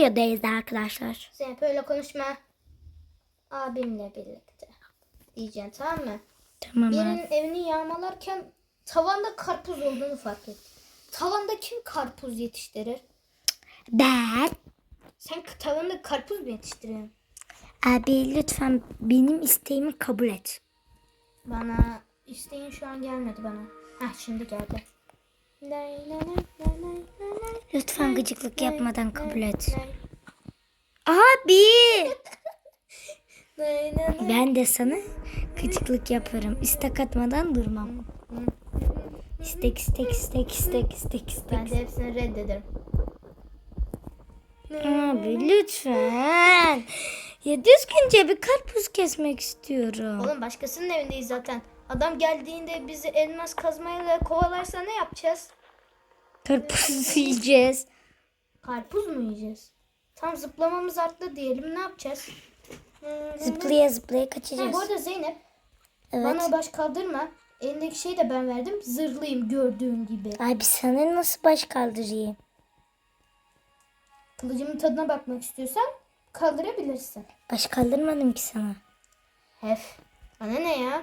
Rusya'dayız arkadaşlar. Zeynep öyle konuşma. Abimle birlikte. Diyeceksin tamam mı? Tamam abi. Birinin evini yağmalarken tavanda karpuz olduğunu fark et. Tavanda kim karpuz yetiştirir? Ben. Sen tavanda karpuz mu yetiştiriyorsun? Abi lütfen benim isteğimi kabul et. Bana isteğin şu an gelmedi bana. Heh şimdi geldi. Lütfen gıcıklık yapmadan kabul et. Abi. Ben de sana gıcıklık yaparım. İstek atmadan durmam. İstek istek istek istek istek istek. Ben de hepsini reddederim. Abi lütfen. Ya düzgünce bir karpuz kesmek istiyorum. Oğlum başkasının evindeyiz zaten. Adam geldiğinde bizi elmas kazmayla kovalarsa ne yapacağız? Karpuz yiyeceğiz. Karpuz mu yiyeceğiz? Tam zıplamamız arttı diyelim ne yapacağız? Zıplaya zıplaya Ha, kaçacağız. bu arada Zeynep Evet. bana baş kaldırma. Elindeki şeyi de ben verdim. Zırhlıyım gördüğün gibi. Abi sana nasıl baş kaldırayım? Kılıcımın tadına bakmak istiyorsan kaldırabilirsin. Baş kaldırmadım ki sana. Hef. Bana ne ya?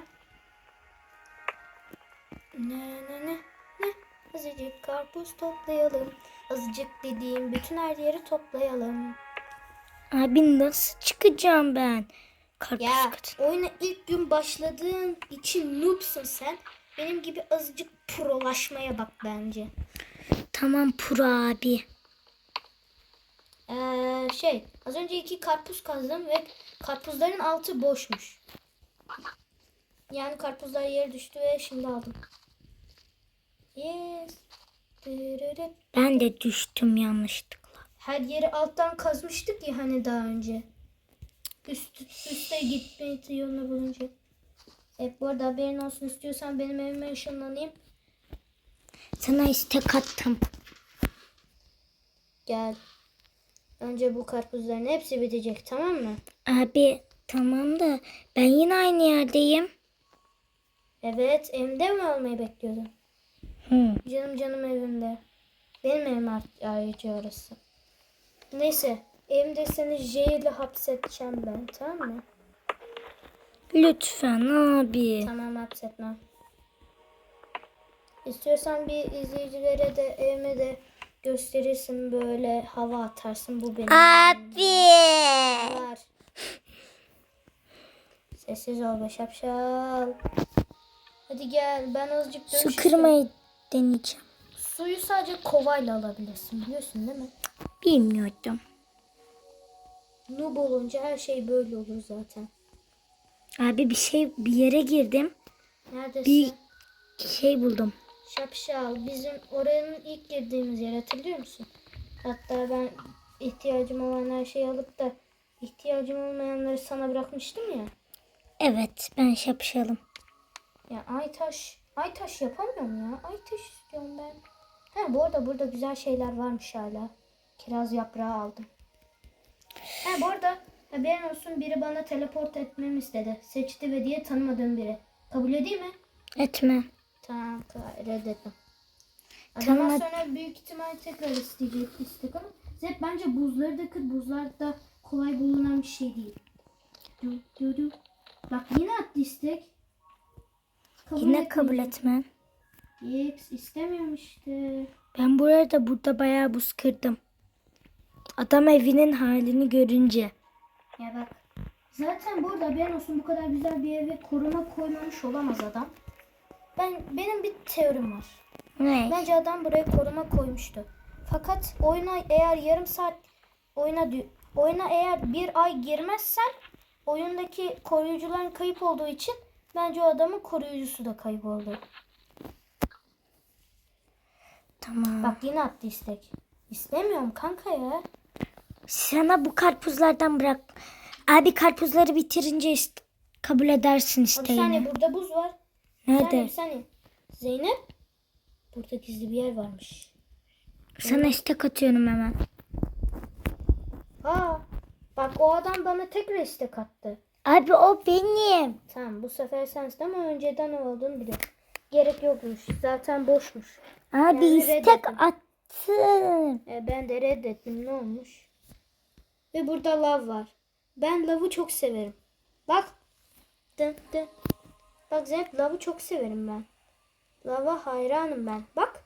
Ne ne ne ne? Azıcık karpuz toplayalım. Azıcık dediğim bütün her yeri toplayalım. Abi nasıl çıkacağım ben? Karpuz Ya kadın. oyuna ilk gün başladığın için noobsun sen. Benim gibi azıcık prolaşmaya bak bence. Tamam Pura abi. Ee, şey az önce iki karpuz kazdım ve karpuzların altı boşmuş. Yani karpuzlar yere düştü ve şimdi aldım. Yes. Ben de düştüm yanlışlıkla. Her yeri alttan kazmıştık ya hani daha önce. Üst, üste gitme yolunu bulunca. Evet bu arada haberin olsun istiyorsan benim evime ışınlanayım. Sana istek attım. Gel. Önce bu karpuzların hepsi bitecek tamam mı? Abi tamam da ben yine aynı yerdeyim. Evet evimde mi olmayı bekliyordun? Hı. Canım canım evimde. Benim evim art- ayrıca orası. Neyse evimde seni J ile hapsedeceğim ben tamam mı? Lütfen abi. Tamam hapsetmem. İstiyorsan bir izleyicilere de evime de gösterirsin böyle hava atarsın bu benim. Abi. Var. Sessiz ol be şapşal. Hadi gel ben azıcık Su dövüş kırmayı deneyeceğim. Suyu sadece kovayla alabilirsin biliyorsun değil mi? Bilmiyordum. Noob olunca her şey böyle olur zaten. Abi bir şey bir yere girdim. Neredesin? Bir şey buldum. Şapşal bizim oranın ilk girdiğimiz yer hatırlıyor musun? Hatta ben ihtiyacım olan her şeyi alıp da ihtiyacım olmayanları sana bırakmıştım ya. Evet ben şapşalım. Ya Aytaş, Aytaş yapamıyorum ya. Aytaş istiyorum ben. Ha bu arada burada güzel şeyler varmış hala. Kiraz yaprağı aldım. Ha bu arada haberin olsun biri bana teleport etmemi istedi. Seçti ve diye tanımadığım biri. Kabul edeyim mi? Etme. Tamam reddettim. Adamdan hadi. sonra büyük ihtimal tekrar isteyecek istek ama Zep bence buzları da kır. Buzlar da kolay bulunan bir şey değil. Du, du, du. Bak yine attı istek. Kabul Yine etmeyecek. kabul etmem. X istemiyorum işte. Ben burada burada bayağı buz kırdım. Adam evinin halini görünce. Ya bak. Zaten burada ben olsun bu kadar güzel bir eve koruma koymamış olamaz adam. Ben benim bir teorim var. Ne? Bence adam buraya koruma koymuştu. Fakat oyuna eğer yarım saat oyuna oyuna eğer bir ay girmezsen oyundaki koruyucuların kayıp olduğu için bence o adamın koruyucusu da kayıp oldu. Tamam. Bak yine attı istek. İstemiyorum kanka ya. Sana bu karpuzlardan bırak. Abi karpuzları bitirince ist- kabul edersin Bir saniye isteğini. burada buz var. Bir saniye, bir Nerede? saniye. Zeynep. Burada gizli bir yer varmış. Sana istek atıyorum hemen. Aa, bak o adam bana tekrar istek attı. Abi o benim. Tamam bu sefer sensin ama önceden olduğunu biliyorum. Gerek yokmuş. Zaten boşmuş. Abi Yani istek attım. E, ben de reddettim. Ne olmuş? Ve burada lav var. Ben lavı çok severim. Bak. Dı dı. Bak Zeynep lavı çok severim ben. Lava hayranım ben. Bak.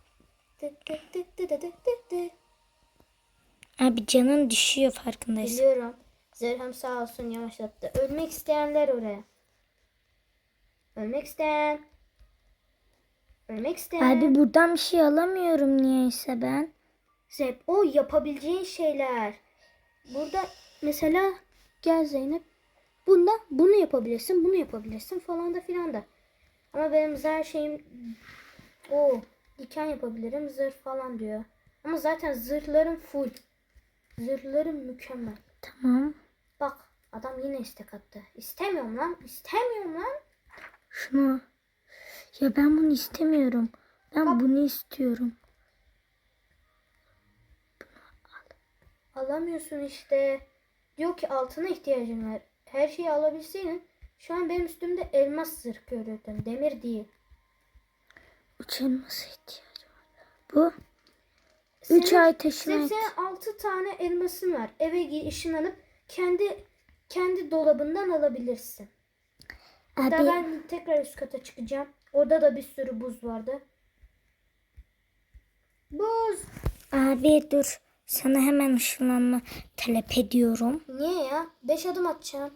Dı dı dı dı dı dı. Abi canın düşüyor farkındaysan. Biliyorum. Zerhem sağ olsun yavaşlattı. Ölmek isteyenler oraya. Ölmek isteyen. Ölmek isteyen. Abi buradan bir şey alamıyorum niyeyse ben. Zeynep o yapabileceğin şeyler. Burada mesela gel Zeynep. Bunda bunu yapabilirsin, bunu yapabilirsin falan da filan da. Ama benim her şeyim o diken yapabilirim, zırh falan diyor. Ama zaten zırhlarım full. Zırhlarım mükemmel. Tamam. Bak adam yine istek attı. İstemiyorum lan. istemiyorum lan. Şunu. Ya ben bunu istemiyorum. Ben Bak. bunu istiyorum. Alamıyorsun işte. Diyor ki altına ihtiyacın var. Her şeyi alabilseydin şu an benim üstümde elmas zırh görürdün. Demir değil. Uçanması ihtiyacım var. Bu. Üç Senin- ay taşıma Senin, 6 tane elmasın var. Eve ışınlanıp kendi kendi dolabından alabilirsin. Hatta Abi ben tekrar üst kata çıkacağım. Orada da bir sürü buz vardı. Buz. Abi dur. Sana hemen ışınlanma talep ediyorum. Niye ya? 5 adım atacağım.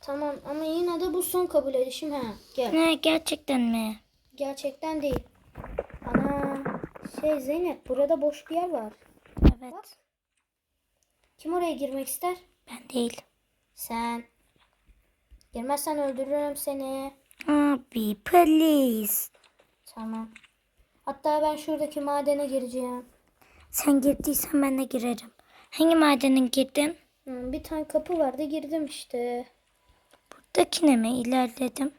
Tamam ama yine de bu son kabul edişim ha. Gel. Ne gerçekten mi? Gerçekten değil. Ana şey Zeynep burada boş bir yer var. Evet. Kim oraya girmek ister? Ben değil. Sen. Girmezsen öldürürüm seni. Abi please. Tamam. Hatta ben şuradaki madene gireceğim. Sen girdiysen ben de girerim. Hangi madene girdin? Hı, bir tane kapı vardı girdim işte. Buradakine mi ilerledim?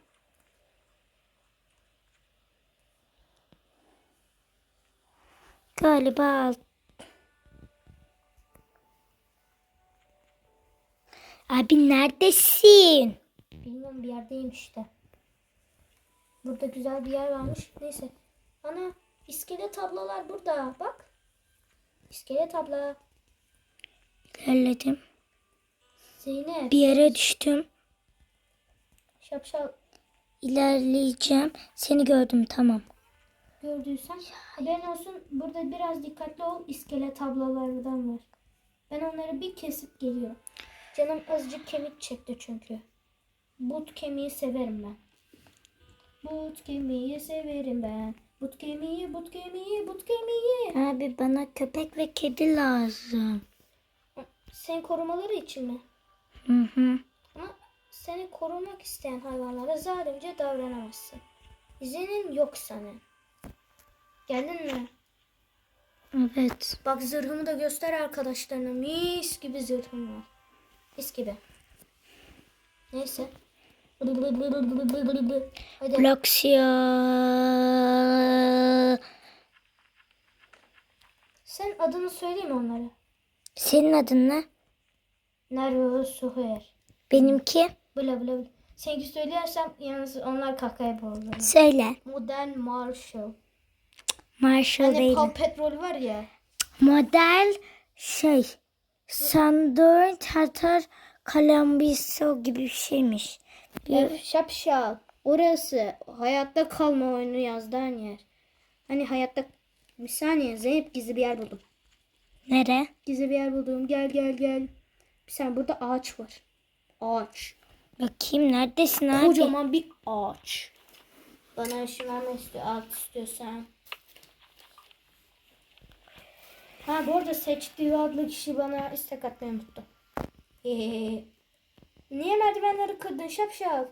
Galiba alt. Abi neredesin? Bilmiyorum bir yerdeyim işte. Burada güzel bir yer varmış. Neyse. Ana iskelet tablolar burada. Bak. İskelet abla. İlerledim. Zeynep. Bir yere düştüm. Şapşal İlerleyeceğim. Seni gördüm tamam. gördüysen haberin olsun burada biraz dikkatli ol iskelet tablolardan var. Ben onları bir kesip geliyorum. Canım azıcık kemik çekti çünkü. But kemiği severim ben. But kemiği severim ben. But kemiği, but kemiği, but kemiği. Abi bana köpek ve kedi lazım. Sen korumaları için mi? Hı hı. Ama seni korumak isteyen hayvanlara zalimce davranamazsın. İzinin yok senin. Geldin mi? Evet. Bak zırhımı da göster arkadaşlarına. Mis gibi zırhım var. Mis gibi. Neyse. Hadi. Sen adını söyleyeyim onlara. Senin adın ne? Nerve Suher. Benimki. Bla bla bla. Seninki söylersem yalnız onlar kahkaha yapıyorlar. Söyle. Modern Marshall. Marshall Hani değil. Paw Patrol var ya. Model şey. Sandor Tatar Kalambiso gibi bir şeymiş. Bir, şapşal. Orası hayatta kalma oyunu yazdığın yer. Hani hayatta bir saniye Zeynep gizli bir yer buldum. nere? Gizli bir yer buldum. Gel gel gel. Bir saniye burada ağaç var. Ağaç. Bakayım neredesin abi? Kocaman bir ağaç. Bana ışınlanma istiyor. Ağaç istiyorsan. Ha bu arada seçtiği adlı kişi bana istek atmayı unuttu. Niye merdivenleri kırdın şapşal?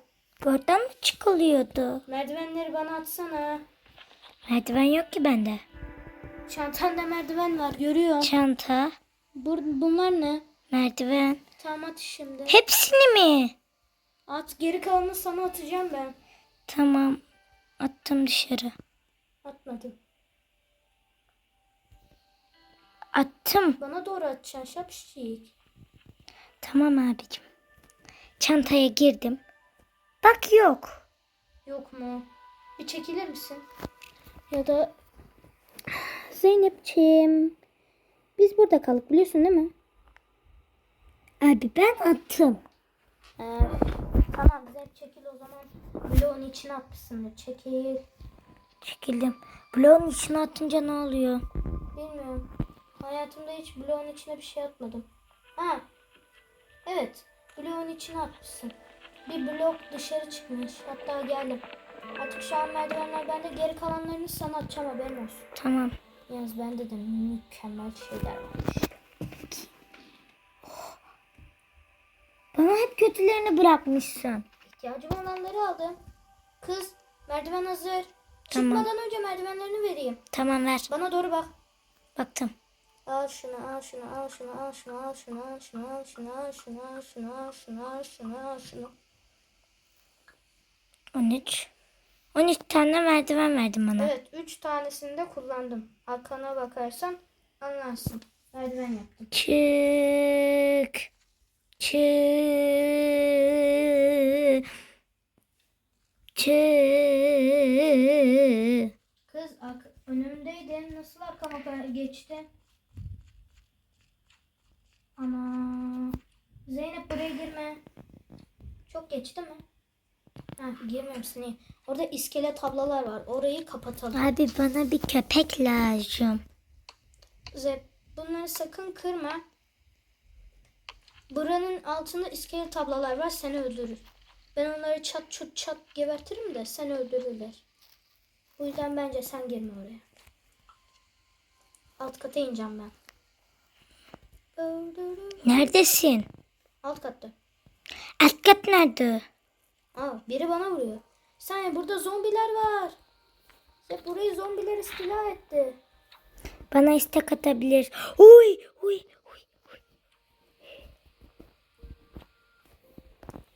Buradan mı çıkılıyordu? Merdivenleri bana atsana. Merdiven yok ki bende. Çantanda merdiven var görüyorum. Çanta, Bur- bunlar ne? merdiven. Tamam at şimdi. Hepsini mi? At geri kalanını sana atacağım ben. Tamam. Attım dışarı. Atmadım. Attım. Bana doğru atacaksın şapşik. Tamam abicim. Çantaya girdim. Bak yok. Yok mu? Bir çekilir misin? Ya da Zeynepçiğim. Biz burada kaldık biliyorsun değil mi? Abi ben attım. Ee, tamam Zep çekil o zaman. Bloğun içine atmışsındır. Çekil. Çekildim. Bloğun içine atınca ne oluyor? Bilmiyorum. Hayatımda hiç bloğun içine bir şey atmadım. Ha. Evet. Bloğun içine atmışsın. Bir blok dışarı çıkmış. Hatta geldim. Artık şu an merdivenler bende. Geri kalanlarını sana atacağım haberin olsun. Tamam. Yalnız bende de mükemmel şeyler varmış. Bana hep kötülerini bırakmışsın. İhtiyacım olanları aldım. Kız merdiven hazır. Tamam. Çıkmadan önce merdivenlerini vereyim. Tamam ver. Bana doğru bak. Baktım. Al şunu, al şunu, al şunu, al şunu, al şunu, al şunu, al şunu, al şunu, al şunu, al şunu, al şunu, al şunu. 13. 13 tane merdiven verdin bana. Evet, üç tanesini de kullandım. Arkana bakarsan anlarsın. Merdiven yaptım. Çık. Çık. Çık. Kız önümdeydin. Nasıl arkama geçtin? Ana. Zeynep buraya girme. Çok geçti mi? Ha, girmemişsin iyi. Orada iskelet tablalar var. Orayı kapatalım. Abi bana bir köpek lazım. Zep, bunları sakın kırma. Buranın altında iskelet tablalar var seni öldürür. Ben onları çat çut çat gebertirim de seni öldürürler. Bu yüzden bence sen girme oraya. Alt kata ineceğim ben. Neredesin? Alt katta. Alt kat nerede? Aa, biri bana vuruyor. Sen burada zombiler var. Zep burayı zombiler istila etti. Bana istek atabilir. Uy, uy, uy.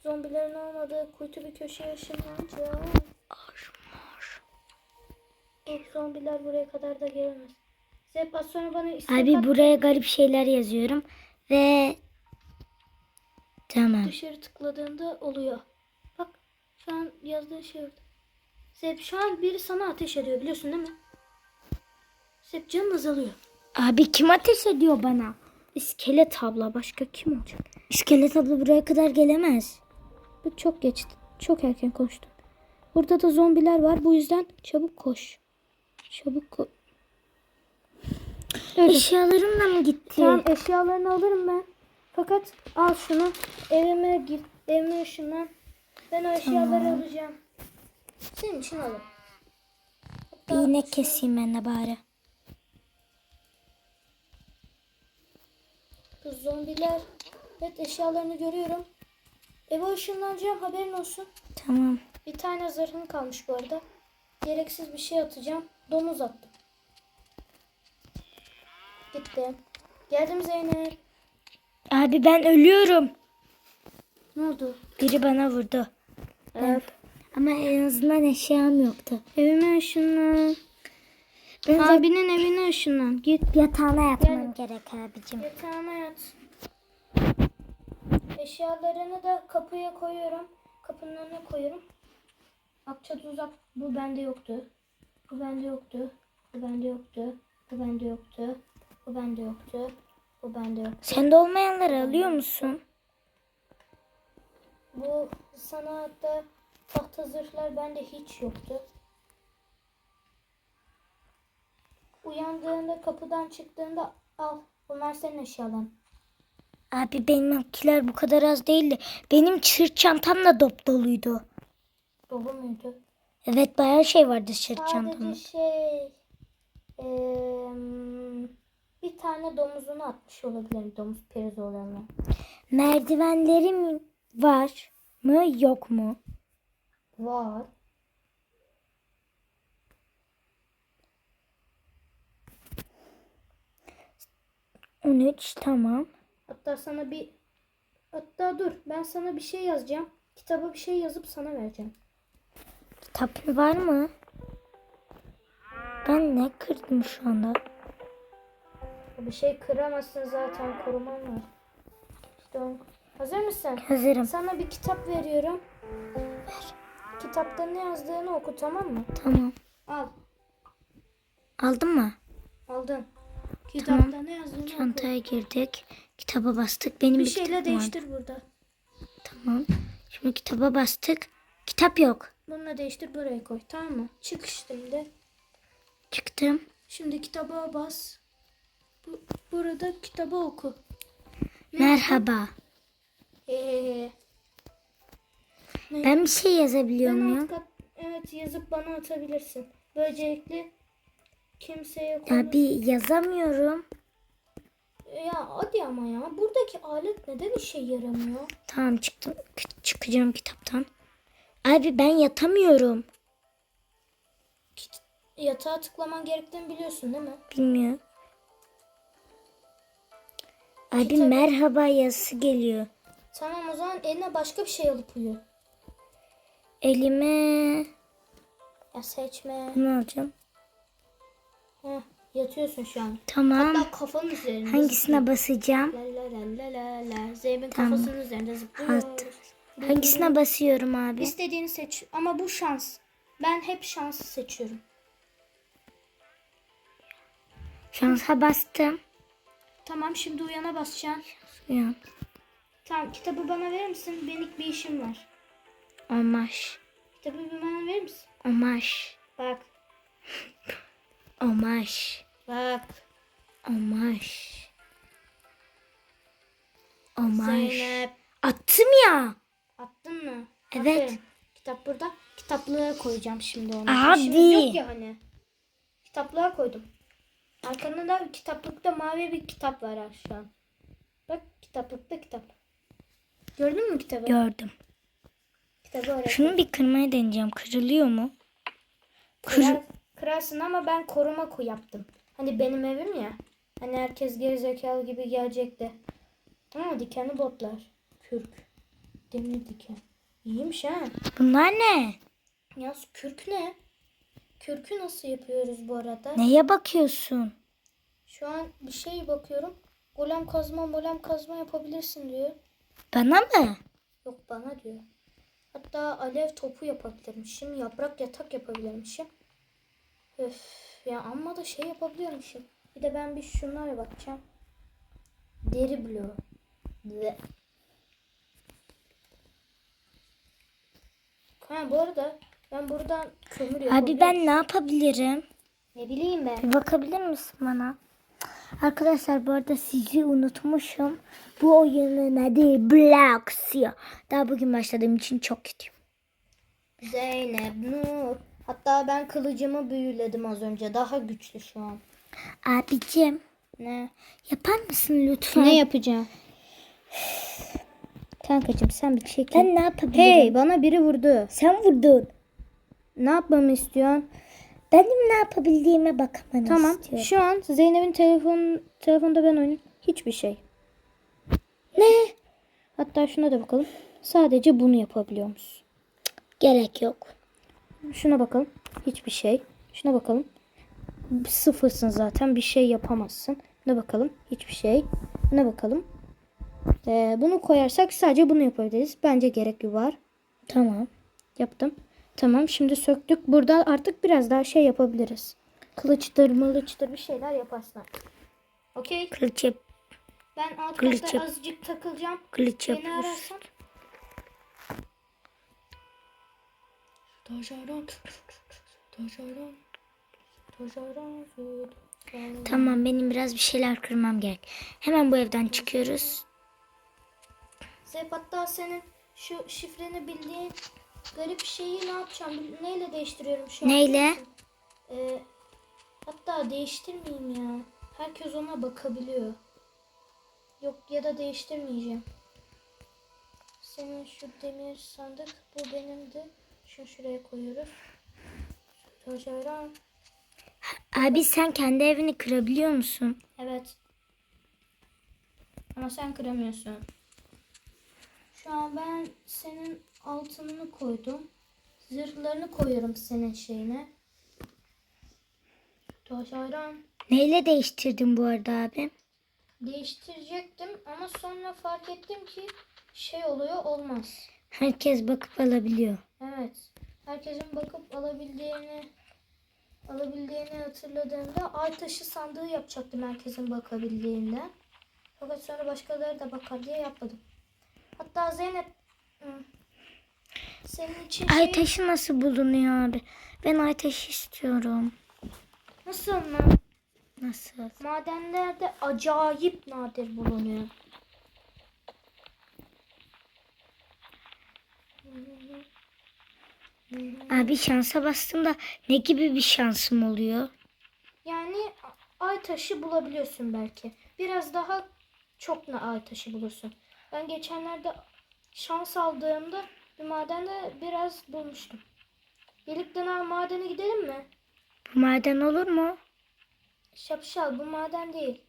Zombilerin olmadığı kuytu bir köşeye ışınlanacağım. Yok zombiler buraya kadar da gelemez. Zep az sonra bana Abi at. buraya garip şeyler yazıyorum ve tamam. Dışarı tıkladığında oluyor. Bak şu an yazdığın şey orada. Zep şu an biri sana ateş ediyor biliyorsun değil mi? Zep canın azalıyor. Abi kim ateş ediyor bana? İskelet abla başka kim olacak? İskelet abla buraya kadar gelemez. Bak çok geçti. Çok erken koştum. Burada da zombiler var bu yüzden çabuk koş. Çabuk koş. Eşyalarım da mı gitti? Tamam eşyalarını alırım ben. Fakat al şunu. Evime git. Evime ışınlan. Ben o eşyaları alacağım. Senin için alın. Bir inek keseyim ben de bari. Bu zombiler. Evet eşyalarını görüyorum. Eve ışınlanacağım haberin olsun. Tamam. Bir tane zırhım kalmış bu arada. Gereksiz bir şey atacağım. Domuz attım. Gitti. Geldim Zeynep. Abi ben ölüyorum. Ne oldu? Biri bana vurdu. Evet. Ama en azından eşyam yoktu. Evime ışınlan. Ben de Abinin evine ışınlan. Git. yatağına yatmam gerek abicim. Yatağıma yat. Eşyalarını da kapıya koyuyorum. Kapının önüne koyuyorum. Akça tuzak bu bende yoktu. Bu bende yoktu. Bu bende yoktu. Bu bende yoktu. Bu bende yoktu. Bu bende yoktu. Sende olmayanları alıyor musun? Bu sanatta tahta zırhlar bende hiç yoktu. Uyandığında kapıdan çıktığında al. Bunlar senin eşyaların. Abi benimkiler bu kadar az değildi. Benim çırt çantam da dop doluydu. Dolu muydu? Evet bayağı şey vardı çırt çantamda. Sadece şey eee, bir tane domuzunu atmış olabilirim. Domuz periz olanı. Merdivenlerim var mı yok mu? Var. On üç tamam. Hatta sana bir hatta dur ben sana bir şey yazacağım. Kitaba bir şey yazıp sana vereceğim. Kitap var mı? Ben ne kırdım şu anda? Bir şey kıramazsın zaten koruman var. O. Hazır mısın? Hazırım. Sana bir kitap veriyorum. Ver. Kitapta ne yazdığını oku tamam mı? Tamam. Al. Aldın mı? Aldın. Kitapta ne yazdığını oku. Çantaya girdik. Kitaba bastık. Benim Bir bir şeyle değiştir burada. vardı. Tamam. Şimdi kitaba bastık. Kitap yok. Bununla değiştir buraya koy. Tamam mı? Çık şimdi. Çıktım. Şimdi kitaba bas. Bu, burada kitabı oku. Merhaba. Ee, Ben bir şey yazabiliyor muyum? kat, evet yazıp bana atabilirsin. Böylelikle kimseye Ya konu... bir yazamıyorum. Ya hadi ama ya. Buradaki alet neden işe yaramıyor? Tamam çıktım. Çıkacağım kitaptan. Abi ben yatamıyorum. Yatağa tıklaman gerektiğini biliyorsun değil mi? Bilmiyorum. Abi Kitabı- merhaba yazısı geliyor. Tamam o zaman eline başka bir şey alıp uyu. Elime Ya seçme. ne alacağım? Heh, yatıyorsun şu an. Tamam. Hatta kafanın üzerinde. Hangisine basacağım? La la la la la la. Zeynep'in Tamam. kafasının üzerinde zıplıyor. Hangisine basıyorum abi? İstediğini seç. Ama bu şans. Ben hep şansı seçiyorum. Şansa bastım. Tamam şimdi uyana basacaksın. Uyan. Tamam kitabı bana verir misin? Benim bir işim var. Omaş. Kitabı bana verir misin? Omaş. Bak. Omaş. Bak. Omaş. Omaş. Zeynep. Attım ya. Attın mı? Evet. Aferin. Kitap burada. Kitaplığa koyacağım şimdi onu. Abi. İşimiz yok ya hani. Kitaplığa koydum. Arkanda da kitaplıkta mavi bir kitap var an. Bak kitaplıkta kitap. Gördün mü kitabı? Gördüm. kitabı oraya. Şunu bir kırmaya deneyeceğim. Kırılıyor mu? Kır Kırar, kırarsın ama ben koruma koy yaptım. Hani benim evim ya. Hani herkes gerizekalı gibi gelecekti. Ama dikenli botlar. Kürk. Demir diken. İyiymiş ha. Bunlar ne? Yaz kürk ne? Kürkü nasıl yapıyoruz bu arada? Neye bakıyorsun? Şu an bir şey bakıyorum. Golem kazma, golem kazma yapabilirsin diyor. Bana mı? Yok bana diyor. Hatta alev topu yapabilirmişim. Yaprak yatak yapabilirmişim. Öf ya amma da şey yapabiliyormuşum. Bir de ben bir şunlara bakacağım. Deri bloğu. Bleh. Ha bu arada ben buradan kömür yapabilirim. Abi ben ne yapabilirim? Ne bileyim ben. Bir bakabilir misin bana? Arkadaşlar bu arada sizi unutmuşum. Bu oyunun adı Bloxia. Daha bugün başladığım için çok kötüyüm. Zeynep Nur. Hatta ben kılıcımı büyüledim az önce. Daha güçlü şu an. Abicim Ne? yapar mısın lütfen? Ne yapacağım? Kankacığım sen bir çekil. Ben ne yapabilirim? Hey bana biri vurdu. Sen vurdun. Ne yapmamı istiyorsun? Benim ne yapabildiğime bakmanı Tamam. istiyorum. Şu an Zeynep'in telefon telefonda ben oyun. Hiçbir şey. Ne? Hatta şuna da bakalım. Sadece bunu yapabiliyor musun? Gerek yok. Şuna bakalım. Hiçbir şey. Şuna bakalım. Sıfırsın zaten. Bir şey yapamazsın. Buna bakalım. Hiçbir şey. Buna bakalım. Ee, bunu koyarsak sadece bunu yapabiliriz. Bence gerek var. Tamam. Yaptım. Tamam şimdi söktük. Burada artık biraz daha şey yapabiliriz. Kılıçtır mılıçtır bir şeyler yaparsın artık. Okey. Kılıç, yap, Ben alt Kılıç katta yap. azıcık takılacağım. kılıç Beni yapıyoruz. ararsan. Taşaran. Taşaran. Taşaran. Tamam benim biraz bir şeyler kırmam gerek. Hemen bu evden çıkıyoruz. Zep hatta senin şu şifreni bildiğin garip şeyi ne yapacağım? Neyle değiştiriyorum şu an? Neyle? Ee, hatta değiştirmeyeyim ya. Herkes ona bakabiliyor. Yok ya da değiştirmeyeceğim. Senin şu demir sandık bu benimdi. Şunu şuraya koyuyoruz. Taşaran. Abi sen kendi evini kırabiliyor musun? Evet. Ama sen kıramıyorsun. Şu an ben senin altınını koydum. Zırhlarını koyuyorum senin şeyine. Taşayran. Neyle değiştirdin bu arada abi? Değiştirecektim ama sonra fark ettim ki şey oluyor olmaz. Herkes bakıp alabiliyor. Evet. Herkesin bakıp alabildiğini alabildiğini hatırladığımda ay taşı sandığı yapacaktım herkesin bakabildiğinden. Fakat sonra başkaları da bakar diye yapmadım. Hatta Zeynep senin için şey, Ay taşı nasıl bulunuyor abi? Ben ay taşı istiyorum. nasıl mı? Nasıl? Madenlerde acayip nadir bulunuyor. Abi şansa bastım da ne gibi bir şansım oluyor? Yani ay taşı bulabiliyorsun belki. Biraz daha çok ne ay taşı bulursun. Ben geçenlerde şans aldığımda bir madende biraz bulmuştum. Birlikte na- madene gidelim mi? Bu maden olur mu? Şapşal bu maden değil.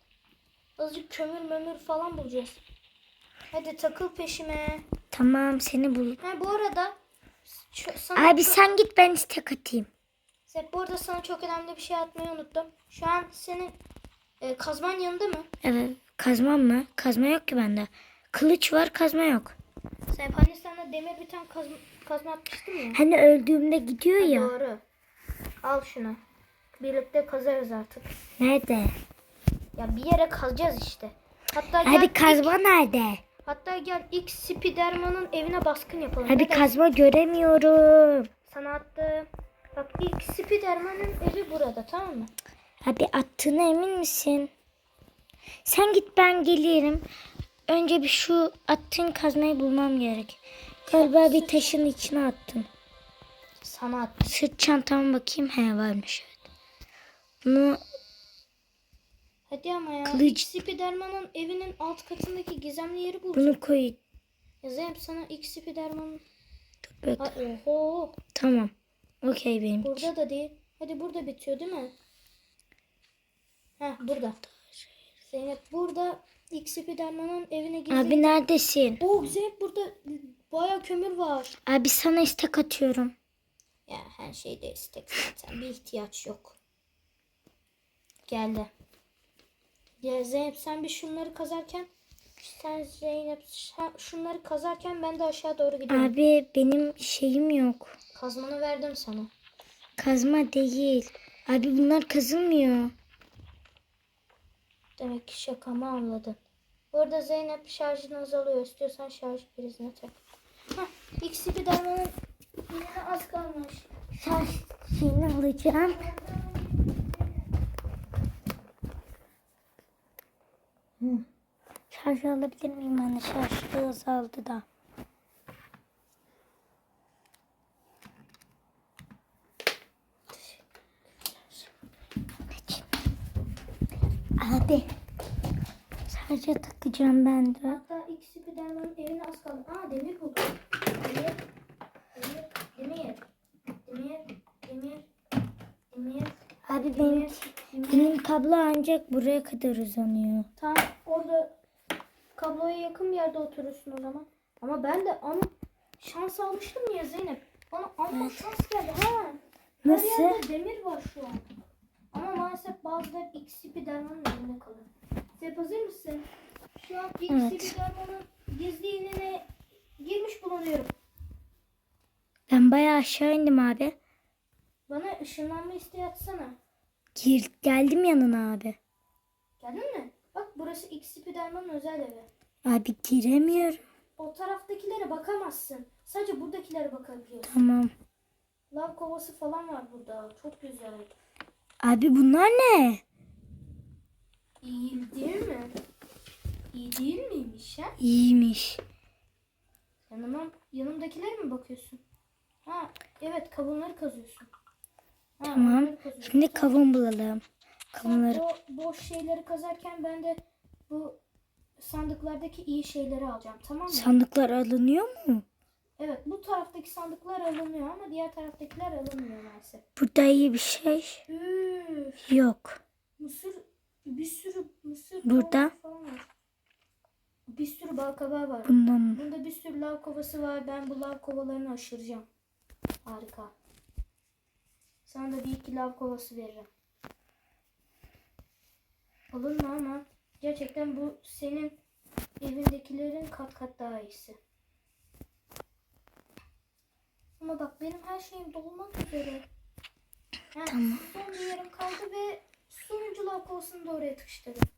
Azıcık kömür mömür falan bulacağız. Hadi takıl peşime. Tamam seni bul. Ha bu arada sana Abi çok- sen git ben istek atayım. Sepp, bu arada sana çok önemli bir şey atmayı unuttum. Şu an senin e, kazman yanında mı? Evet kazmam mı? Kazma yok ki bende. Kılıç var kazma yok. Hani sana demir bir tane kazma, kazma atmıştım ya. Hani öldüğümde gidiyor ya. Doğru. Al şunu. Birlikte kazarız artık. Nerede? Ya bir yere kazacağız işte. Hatta gel, Hadi kazma nerede? hatta gel ilk Spiderman'ın evine baskın yapalım. Hadi Ne dersin? kazma göremiyorum. Sana attım. Bak ilk Spiderman'ın evi burada tamam mı? Abi attığına emin misin? Sen git ben gelirim. Önce bir şu attığın kazmayı bulmam gerek. Galiba bir taşın içine attın. Sana attım. Sırt çantama bakayım. He varmış. Evet. Bunu Hadi ama ya. Kılıç- Spiderman'ın evinin alt katındaki gizemli yeri bul. bunu koy. Ya Zeynep sana ilk Spiderman'ın... Dur Oho. Tamam. Okey benim. Burada da değil. Hadi burada bitiyor değil mi? Heh burada. Zeynep burada ilk Spiderman'ın evine gizli... Abi neredesin? Oo Zeynep burada baya kömür var. Abi sana istek atıyorum. Ya her şeyde istek zaten bir ihtiyaç yok. Geldi. Ya Zeynep sen bir şunları kazarken sen Zeynep şunları kazarken ben de aşağı doğru gidiyorum. Abi benim şeyim yok. Kazmanı verdim sana. Kazma değil. Abi bunlar kazılmıyor. Demek ki şakamı anladın. Bu arada Zeynep şarjın azalıyor. İstiyorsan şarj prizine tak. Hah, ilk Spiderman'ın yine az kalmış. Şarj şeyini alacağım. Hı. Şarj alabilir miyim anne? Şarj da azaldı da. Abi. Şarja takacağım ben de. Hatta ilk Spiderman'ın evine az kaldı. Aa demir buldum. Demir. Demir. Demir. Demir. Demir. Demir. Abi benim, benim kablo ancak buraya kadar uzanıyor. Tamam orada kabloya yakın bir yerde oturursun o zaman. Ama ben de ama şans almıştım ya Zeynep. Bana ama şans geldi ha. Her Nasıl? yerde demir var şu an. Ama maalesef bazıları ilk Spiderman'ın elinde kalır. Sen hazır mısın? Şu an ilk Evet. Gizli inine girmiş bulunuyorum. Ben bayağı aşağı indim abi. Bana ışınlanma isteği atsana. Gir, geldim yanına abi. Geldin mi? Bak burası ilk Spiderman'ın özel evi. Abi giremiyorum. O taraftakilere bakamazsın. Sadece buradakilere bakabiliyorsun. Tamam. Lav kovası falan var burada. Çok güzel. Abi bunlar ne? İyi değil mi? İyi değil miymiş ha? İyiymiş. Yanıma, yanımdakilere mi bakıyorsun? Ha evet kavunları kazıyorsun. Ha, Tamam. kazıyorsun. Şimdi kavun bulalım. Sen Kavunları. o boş şeyleri kazarken ben de bu sandıklardaki iyi şeyleri alacağım tamam mı? Sandıklar alınıyor mu? evet bu taraftaki sandıklar alınıyor ama diğer taraftakiler alınmıyor maalesef. Burada iyi bir şey Üf, yok. mısır bir sürü mısır Burada? falan var. Bir sürü bal kabağı var. Bundan. Bunda bir sürü lav kovası var. Ben bu lav kovalarını aşıracağım. Harika. Sana da bir iki lav kovası veririm. Alınma ama gerçekten bu senin evindekilerin kat kat daha iyisi. Ama bak benim her şeyim dolmak üzere. Ha, Son bir yarım kaldı ve sonuncu lav kovasını da oraya tıkıştırdım.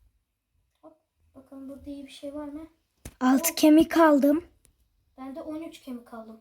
Bakalım burada iyi bir şey var mı? Altı kemik aldım. Ben de 13 kemik aldım.